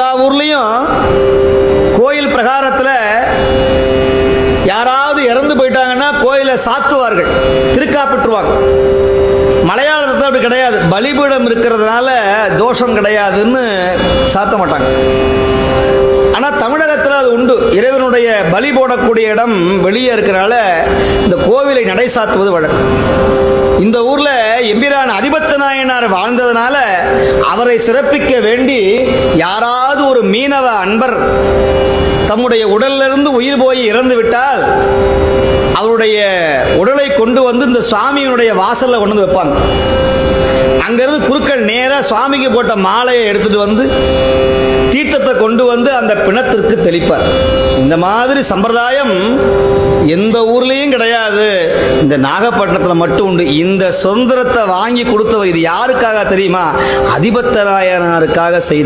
எல்லா ஊர்லேயும் கோயில் பிரகாரத்தில் யாராவது இறந்து போயிட்டாங்கன்னா கோயிலை சாத்துவார்கள் திருக்காப்பிட்டுருவாங்க மலையாளத்தில் அப்படி கிடையாது. பலிபீடம் இருக்கிறதுனால தோஷம் கிடையாதுன்னு சாத்த மாட்டாங்க. ஆனா தமிழகத்தில் அது உண்டு. இறைவனுடைய பலி போடக்கூடிய இடம் வெளியே இருக்கிறனால இந்த கோவிலை நடை சாத்துவது வழக்கம். இந்த ஊர்ல எம்பிரான் அதிபத்த நாயனார் வாழ்ந்ததுனால அவரை சிறப்பிக்க வேண்டி யாராவது ஒரு மீனவ அன்பர் தம்முடைய உடலிலிருந்து உயிர் போய் இறந்து விட்டால் அவருடைய உடலை கொண்டு வந்து இந்த சுவாமியினுடைய வாசல்ல கொண்டு வந்து வைப்பாங்க. அங்கிருந்து குருக்கள் நேராக சுவாமிக்கு போட்ட மாலையை எடுத்துட்டு வந்து தீர்த்தத்தை கொண்டு வந்து அந்த பிணத்திற்கு தெளிப்பார். இந்த மாதிரி சம்பிரதாயம் எந்த ஊர்லயும் கிடையாது. இந்த நாகப்பட்டினத்தில் மட்டும் உண்டு. இந்த சுதந்திரத்தை வாங்கி கொடுத்தவர் இது யாருக்காக தெரியுமா? அதிபத்த நாயனாருக்காக செய்த